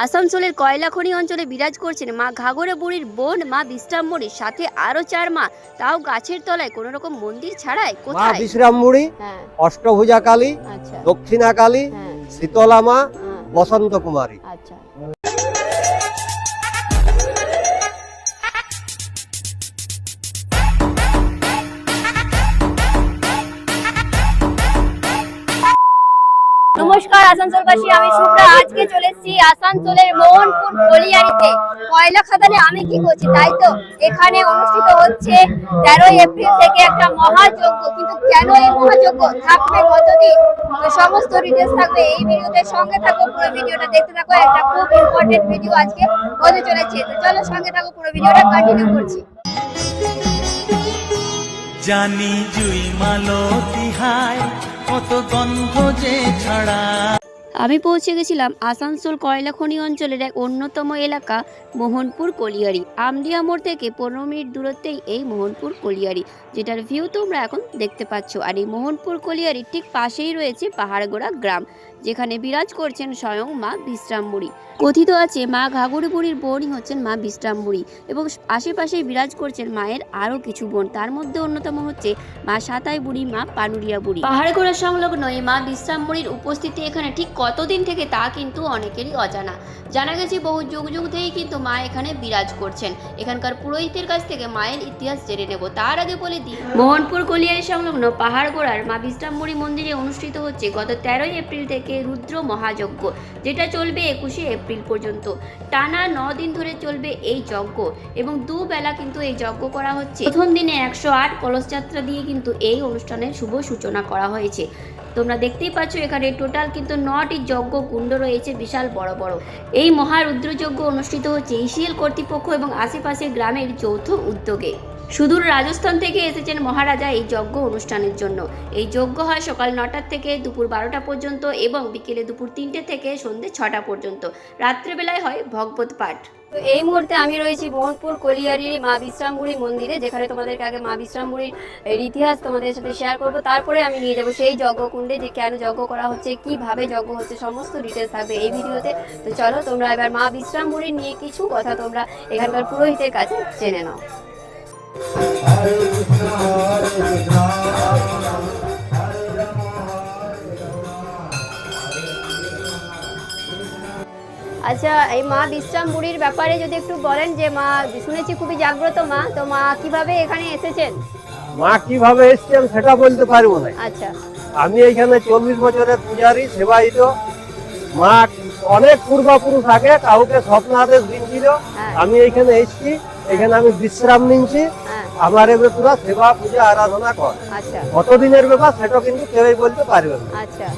আসানসোলের কয়লাখনি অঞ্চলে বিরাজ করছেন মা ঘাগরে বুড়ির বোন মা বিশ্রামবুড়ির সাথে আরও চার মা। তাও গাছের তলায় কোনো রকম মন্দির ছাড়াই মা কোথায়? বিশ্রামমুড়ি হ্যাঁ। অষ্টভুজা কালী আচ্ছা। দক্ষিণা কালী হ্যাঁ। শীতলা মা বসন্ত কুমারী আচ্ছা। আসানসোলবাসী, আমি শুভ্রা, আজকে চলে আসানসোলের মোহনপুর কলিয়ারিতে কয়লা খাদানে আমি কি করছি, তাই তো? এখানে অনুষ্ঠিত হচ্ছে তেরোই এপ্রিল থেকে একটা মহাযজ্ঞ, কিন্তু কেন এই মহাযজ্ঞ? থাকবে কতদিন? সমস্ত ডিটেলস থাকবে। এই ভিডিওতে সঙ্গে থাকো, পুরো ভিডিওটা দেখতে থাকো। একটা খুব ইম্পর্টেন্ট ভিডিও আজকে হতে চলেছে। চলো সঙ্গে থাকো, পুরো ভিডিওটা কন্টিনিউ করছি। জানি জুই মালতি হায়, কত গন্ধ যে ছড়া আমি পৌঁছে গেছিলাম আসানসোল কয়লাখনি অঞ্চলের এক অন্যতম এলাকা, মোহনপুর কলিয়ারি। আমডিয়া মোড় থেকে পনেরো মিনিট দূরত্বেই এই মোহনপুর কলিয়ারি, যেটার ভিউ তোমরা এখন দেখতে পাচ্ছ। আর এই মোহনপুর কলিয়ারির ঠিক পাশেই রয়েছে পাহাড়গোড়া গ্রাম। যেখানে বিরাজ করছেন স্বয়ং মা বিশ্রামবুড়ি কথিত আছে, মা ঘাগরি বুড়ির বোনই হচ্ছেন মা বিশ্রামবুড়ি এবং আশেপাশেই বিরাজ করছেন মায়ের আরও কিছু বোন। তার মধ্যে অন্যতম হচ্ছে মা সাতাই বুড়ি মা পানুরিয়া বুড়ি পাহাড়গোড়া সংলগ্ন এই মা বিশ্রামবুড়ির উপস্থিতি এখানে ঠিক কতদিন থেকে তা কিন্তু অনেকেরই অজানা। জানা গেছে বহু যুগ যুগ থেকেই কিন্তু মা এখানে বিরাজ করছেন। এখানকার পুরোহিতের কাছ থেকে মায়ের ইতিহাস জেনে নেব। তার আগে বলে দিই, মোহনপুর কলিয়ারি সংলগ্ন পাহাড়গোড়ার মা বিশ্রামবুড়ি মন্দিরে অনুষ্ঠিত হচ্ছে গত তেরোই এপ্রিল থেকে রুদ্র মহাযজ্ঞ, যেটা চলবে একুশে এপ্রিল পর্যন্ত। টানা ন দিন ধরে চলবে এই যজ্ঞ এবং দুবেলা কিন্তু এই যজ্ঞ করা হচ্ছে। প্রথম দিনে একশো আট কলসযাত্রা দিয়ে কিন্তু এই অনুষ্ঠানের শুভ সূচনা করা হয়েছে। তোমরা দেখতেই পাচ্ছ, এখানে টোটাল কিন্তু নটি যজ্ঞ কুণ্ড রয়েছে, বিশাল বড় বড়। এই মহারুদ্রযজ্ঞ অনুষ্ঠিত হচ্ছে ইসিএল কর্তৃপক্ষ এবং আশেপাশের গ্রামের যৌথ উদ্যোগে। সুদূর রাজস্থান থেকে এসেছেন মহারাজা এই যজ্ঞ অনুষ্ঠানের জন্য। এই যজ্ঞ হয় সকাল নটার থেকে দুপুর বারোটা পর্যন্ত এবং বিকেলে দুপুর তিনটে থেকে সন্ধ্যে ছটা পর্যন্ত। রাত্রেবেলায় হয় ভগবত পাঠ। তো এই মুহূর্তে আমি রয়েছি মোহনপুর কলিয়ারির মা বিশ্রামবুড়ি মন্দিরে, যেখানে তোমাদেরকে আগে মা বিশ্রামবুড়ির এর ইতিহাস তোমাদের সাথে শেয়ার করব। তারপরে আমি নিয়ে যাব সেই যজ্ঞকুণ্ডে যে কেন যজ্ঞ করা হচ্ছে, কীভাবে যজ্ঞ হচ্ছে, সমস্ত ডিটেলস থাকবে এই ভিডিওতে। তো চলো তোমরা এবার মা বিশ্রামবুড়ি নিয়ে কিছু কথা তোমরা এখানকার পুরোহিতের কাছে জেনে নাও। আচ্ছা এই মা বিশ্রাম বুড়ির ব্যাপারে যদি একটু বলেন যে মা শুনেছি খুবই জাগ্রত মা তো মা কীভাবে এখানে এসেছেন? মা কীভাবে এসছেন সেটা বলতে পারব না। আচ্ছা। আমি এইখানে চল্লিশ বছরের পূজারি সেবায়িত। মা অনেক পূর্বপুরুষ আগে কাউকে স্বপ্নাদেশ দিয়েছিল হ্যাঁ। আমি এখানে এসেছি এখানে আমি বিশ্রাম নিচ্ছি আমার এবার পুরো সেবা পূজা আরাধনা কর। আচ্ছা। কতদিনের ব্যাপার সেটা কিন্তু কেউই বলতে পারবে না। আচ্ছা।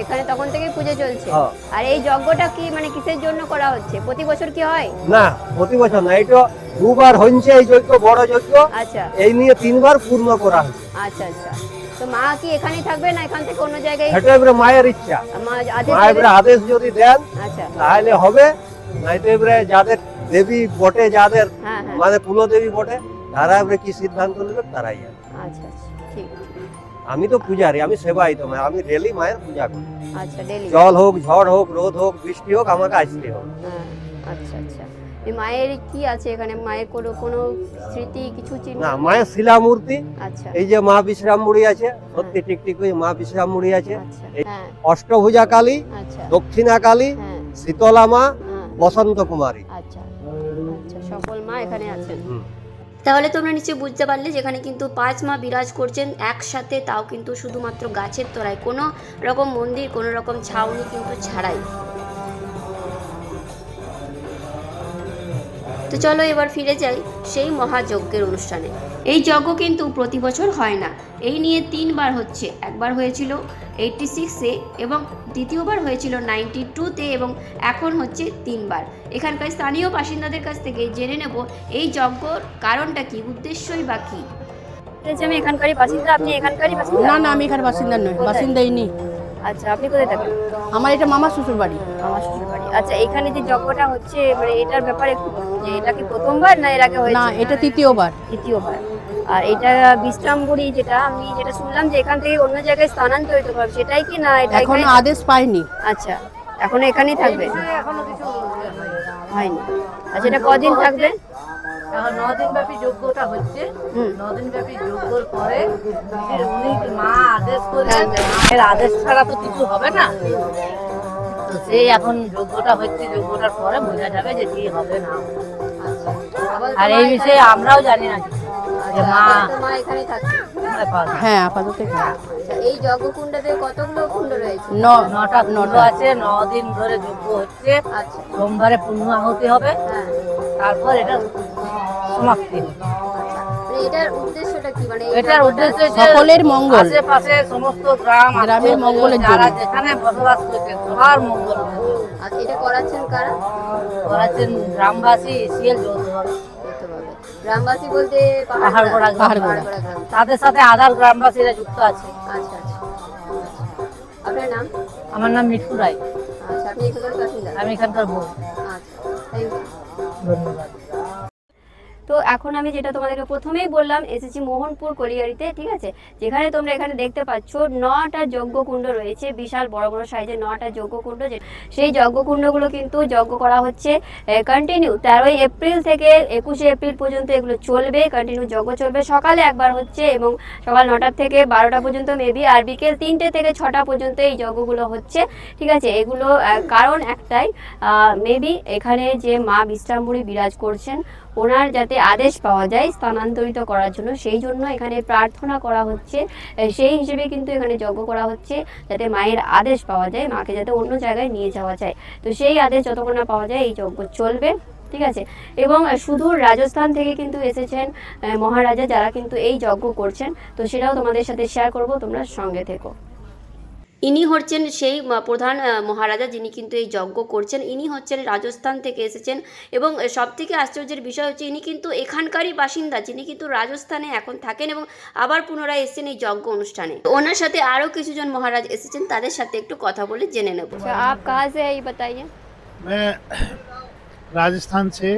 এখানে তখন থেকেই পুজো চলছে। হ্যাঁ। আর এই যজ্ঞটা কি মানে কিসের জন্য করা হচ্ছে? প্রতি বছর কি হয়? না প্রতি বছর না। এটা দুবার হচ্ছে এই যজ্ঞ বড় যজ্ঞ। আচ্ছা। এই নিয়ে তিনবার পূর্ণ করা হয়েছে। আচ্ছা আচ্ছা। তো মা কি এখানেই থাকবে না এখান থেকে অন্য জায়গায়? সেটা এবারে মায়ের ইচ্ছা। মা আদেশ যদি দেন আচ্ছা। তাহলে হবে। নয়তো এবারে যাদের দেবী বটে যাদের হ্যাঁ হ্যাঁ। মানে কুলদেবী বটে তারা এবারে কি সিদ্ধান্ত নেবে তারাই আচ্ছা আচ্ছা ঠিক আমি তো পূজারি আমি সেবাই তো আমি ডেলি মায়ের পূজা করি। আচ্ছা ডেলি? জল হোক ঝড় হোক রোদ হোক বৃষ্টি হোক আমাকে আসতে হোক। হ্যাঁ আচ্ছা আচ্ছা। এই মায়ের কি আছে এখানে? মায়ের কোনো কোনো স্মৃতি কিছু চিহ্ন? না মায়ের শিলা মূর্তি আচ্ছা। এই যে মা বিশ্রাম মুড়ি আছে সত্যি টিকটিক ওই মা বিশ্রাম মুড়ি আছে। আচ্ছা হ্যাঁ। অষ্টভুজা কালী দক্ষিণা কালী হ্যাঁ। শীতলা মা হ্যাঁ। বসন্ত কুমারী। আচ্ছা আচ্ছা সকল মা এখানে আছেন। তাহলে তোমরা নিশ্চয়ই বুঝতে পারলে যেখানে কিন্তু পাঁচ মা বিরাজ করছেন একসাথে, তাও কিন্তু শুধুমাত্র গাছের তলায়। কোনো রকম মন্দির, কোনো রকম ছাউনি কিন্তু ছাড়াই। তো চলো এবার ফিরে যাই সেই মহাযজ্ঞের অনুষ্ঠানে। এই যজ্ঞ কিন্তু প্রতি বছর হয় না। এই নিয়ে তিনবার হচ্ছে। একবার হয়েছিল এইটটি সিক্সে এবং দ্বিতীয়বার হয়েছিল নাইনটি টুতে এবং এখন হচ্ছে তিনবার। এখানকার স্থানীয় বাসিন্দাদের কাছ থেকে জেনে নেব এই যজ্ঞর কারণটা কি উদ্দেশ্যই বা কি? আমি এখানকারই বাসিন্দা। আপনি এখানকারই বাসিন্দা? না না আমি এখানে বাসিন্দা নই। বাসিন্দাই নেই। আচ্ছা আপনি কোথায় থাকেন? আমার এটা মামা শ্বশুর বাড়ি আমার শ্বশুর বাড়ি আচ্ছা এখানে যে যজ্ঞটা হচ্ছে মানে এটার ব্যাপারে একটু বলুন যে এটা কি প্রথমবার না এর আগে হয়েছে? না এটা তৃতীয়বার। দ্বিতীয়বার আর এটা বিশ্রামগুড়ি যেটা আমি যেটা শুনলাম যে এখান থেকে অন্য জায়গায় স্থানান্তরিত হবে সেটাই কি না এটা এখনও আদেশ পাইনি। আচ্ছা এখন এখানেই থাকবে? এখনও হয়নি। আচ্ছা এটা কদিন থাকবে? এখন নদিন ব্যাপী যজ্ঞটা হচ্ছে। হুম। নদিন ব্যাপী যজ্ঞর পরে উনি মা আদেশ করলেন এর আদেশ ছাড়া তো কিছু হবে না? তো সেই এখন যজ্ঞটা হচ্ছে যজ্ঞটার পরে বোঝা যাবে যে কি হবে না আর এই বিষয়ে আমরাও জানি না যে মা থাকছে। হ্যাঁ আপাতত আচ্ছা এই যজ্ঞকুণ্ডতে কতগুলো কুণ্ড রয়েছে? নটা নটা। আছে ন দিন ধরে যজ্ঞ হচ্ছে। আচ্ছা। সোমবারে পূর্ণ আহুতি হবে। হ্যাঁ। তারপর এটা সমাপ্তি। মানে এটার উদ্দেশ্যটা কি? মানে উদ্দেশ্য সকলের মঙ্গল। আশেপাশে সমস্ত গ্রাম গ্রামের মঙ্গলের যারা জন্য। যেখানে বসবাস করছে সবার মঙ্গল। আচ্ছা এটা করাচ্ছেন কারা? করাচ্ছেন গ্রামবাসী। গ্রামবাসী বলতে পাহাড়গোড়া। পাহাড়গোড়া। তাদের সাথে আধার গ্রামবাসীরা যুক্ত আছে। আচ্ছা আচ্ছা আপনার নাম? আমার নাম মিঠু রায়। আচ্ছা আপনি এখানকার আমি এখানকার বউ। আচ্ছা ধন্যবাদ। এখন আমি যেটা তোমাদেরকে প্রথমেই বললাম এসেছি মোহনপুর কলিয়ারিতে, ঠিক আছে? যেখানে তোমরা এখানে দেখতে পাচ্ছ, নটা যজ্ঞকুণ্ড রয়েছে, বিশাল, বড় বড় সাইজের নটা যজ্ঞকুণ্ড সেই যজ্ঞকুণ্ডগুলো কিন্তু যজ্ঞ করা হচ্ছে কন্টিনিউ তেরোই এপ্রিল থেকে একুশে এপ্রিল পর্যন্ত এগুলো চলবে কন্টিনিউ যজ্ঞ চলবে। সকালে একবার হচ্ছে এবং সকাল নটার থেকে বারোটা পর্যন্ত মেবি আর বিকেল তিনটে থেকে ছটা পর্যন্ত এই যজ্ঞগুলো হচ্ছে, ঠিক আছে? এগুলো কারণ একটাই মেবি এখানে যে মা বিশ্রামপুরী বিরাজ করছেন ওনার যাতে আদেশ পাওয়া যায় স্থানান্তরিত করার জন্য, সেই জন্য এখানে প্রার্থনা করা হচ্ছে। সেই হিসেবে কিন্তু এখানে যজ্ঞ করা হচ্ছে, যাতে মায়ের আদেশ পাওয়া যায়, মাকে যাতে অন্য জায়গায় নিয়ে যাওয়া যায়। তো সেই আদেশ যতক্ষণ না পাওয়া যায়, এই যজ্ঞ চলবে, ঠিক আছে? এবং সুদূর রাজস্থান থেকে কিন্তু এসেছেন মহারাজা যারা কিন্তু এই যজ্ঞ করছেন, তো সেটাও তোমাদের সাথে শেয়ার করব, তোমরা সঙ্গে থেকো। ইনি হচ্ছেন সেই ম- প্রধান আহ, মহারাজা যিনি কিন্তু এই যজ্ঞ করছেন ইনি হচ্ছেন রাজস্থান থেকে এসেছেন এবং সব থেকে আশ্চর্যের বিষয় হচ্ছে ইনি কিন্তু এখানকারই বাসিন্দা যিনি কিন্তু রাজস্থানে এখন থাকেন এবং আবার পুনরায় এসেছেন এই যজ্ঞ অনুষ্ঠানে ওনার সাথে আরও কিছুজন মহারাজ এসেছেন তাদের সাথে একটু কথা বলে জেনে নেব আপ কাহা সে এই বাতাইয়ে मैं राजस्थान से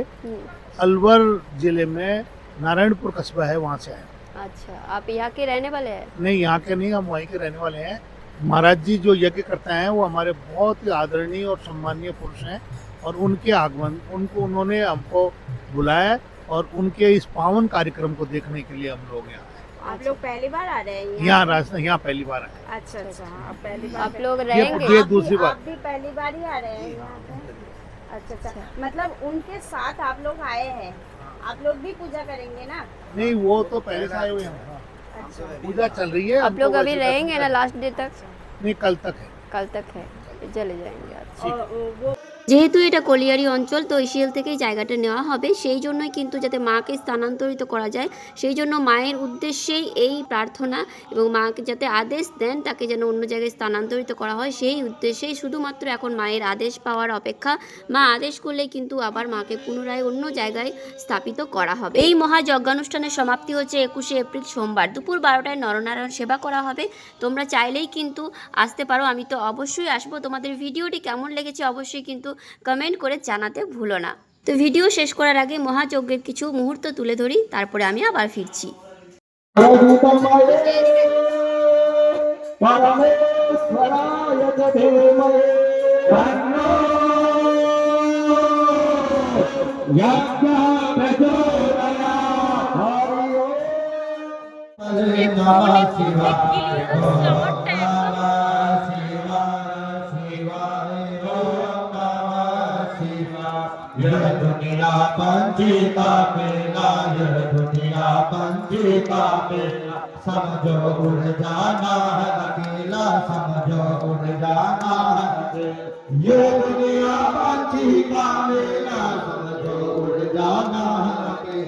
अलवर जिले में नारायणपुर कस्बा है वहाँ से आए अच्छा आप यहाँ के रहने वाले हैं नहीं यहाँ के नहीं हम वहीं के रहने वाले हैं महाराज जी जो यज्ञ करते हैं वो हमारे बहुत ही आदरणीय और सम्मानीय पुरुष हैं और उनके आगमन उनको उन्होंने हमको बुलाया और उनके इस पावन कार्यक्रम को देखने के लिए हम लोग यहाँ आप लोग पहली बार आ रहे हैं यहाँ? राजस्थान यहाँ पहली बार आए। अच्छा अच्छा आप पहली बार आप लोग रहेंगे? ये आप दूसरी भी- बार। आप भी पहली बार ही आ रहे हैं यहाँ पे? अच्छा अच्छा मतलब उनके साथ आप लोग आए हैं? आप लोग भी पूजा करेंगे ना? नहीं वो तो पहले से आए हुए हैं। अच्छा पूजा चल रही है आप लोग अभी रहेंगे ना लास्ट डे तक? नहीं कल तक है। कल तक है। चले जाएँगे और वो যেহেতু এটা কলিয়ারি অঞ্চল, তো এশিয়াল থেকেই জায়গাটা নেওয়া হবে। সেই জন্যই কিন্তু যাতে মাকে স্থানান্তরিত করা যায়। সেই জন্য মায়ের উদ্দেশ্যেই এই প্রার্থনা এবং মাকে যাতে আদেশ দেন, তাকে যেন অন্য জায়গায় স্থানান্তরিত করা হয়, সেই উদ্দেশ্যেই শুধুমাত্র এখন মায়ের আদেশ পাওয়ার অপেক্ষা। মা আদেশ করলে কিন্তু আবার মাকে পুনরায় অন্য জায়গায় স্থাপিত করা হবে। এই মহাযজ্ঞানুষ্ঠানের সমাপ্তি হচ্ছে একুশে এপ্রিল সোমবার। দুপুর বারোটায় নরনারায়ণ সেবা করা হবে। তোমরা চাইলেই কিন্তু আসতে পারো। আমি তো অবশ্যই আসব। তোমাদের ভিডিওটি কেমন লেগেছে অবশ্যই কিন্তু কমেন্ট করে জানাতে ভুলো না। তো ভিডিও শেষ করার আগে মহাযজ্ঞের কিছু মুহূর্ত তুলে ধরি, তারপরে আমি আবার ফিরছি। यह पंचिका मेला यह दुनिया पंचिका मेला समझो उड़ जाना है अकेला समझो उड़ जाना है ये दुनिया पंचिका मेला समझो उड़ जाना है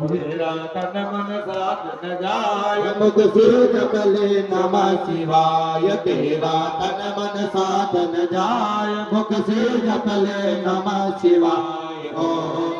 मेरा तन मन साथ न जाय मुख से जपले नमः शिवाय। तेरा तन मन साथ न जाय मुख से जपले नमः शिवाय ओम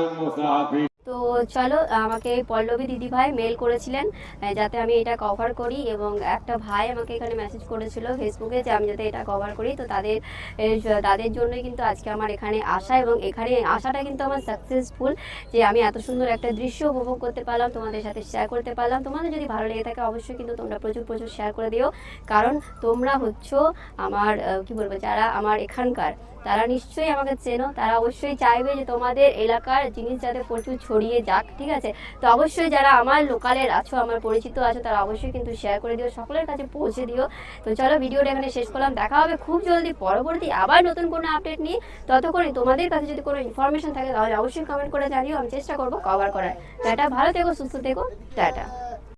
চলো, আমাকে পল্লবী দিদিভাই মেল করেছিলেন যাতে আমি এটা কভার করি এবং একটা ভাই আমাকে এখানে মেসেজ করেছিল ফেসবুকে যে আমি যাতে এটা কভার করি। তো তাদের তাদের জন্যই কিন্তু আজকে আমার এখানে আসা এবং এখানে আসাটা কিন্তু আমার সাকসেসফুল যে আমি এত সুন্দর একটা দৃশ্য উপভোগ করতে পারলাম, তোমাদের সাথে শেয়ার করতে পারলাম। তোমাদের যদি ভালো লেগে থাকে অবশ্যই কিন্তু তোমরা প্রচুর প্রচুর শেয়ার করে দিও। কারণ তোমরা হচ্ছ আমার কি বলব, যারা আমার এখানকার তারা নিশ্চয়ই আমাকে চেনো, তারা অবশ্যই চাইবে যে তোমাদের এলাকার জিনিস যাতে প্রচুর ছড়িয়ে যাক, ঠিক আছে? তো অবশ্যই যারা আমার লোকালের আছো, আমার পরিচিত আছো, তারা অবশ্যই কিন্তু শেয়ার করে দিও, সকলের কাছে পৌঁছে দিও। তো চলো ভিডিওটা এখানে শেষ করলাম, দেখা হবে খুব জলদি পরবর্তী আবার নতুন কোনো আপডেট নিয়ে। ততক্ষণে তোমাদের কাছে যদি কোনো ইনফরমেশন থাকে, তাহলে অবশ্যই কমেন্ট করে জানিও, আমি চেষ্টা করব কভার করার। টাটা, ভালো থেকো, সুস্থ থেকো, টাটা।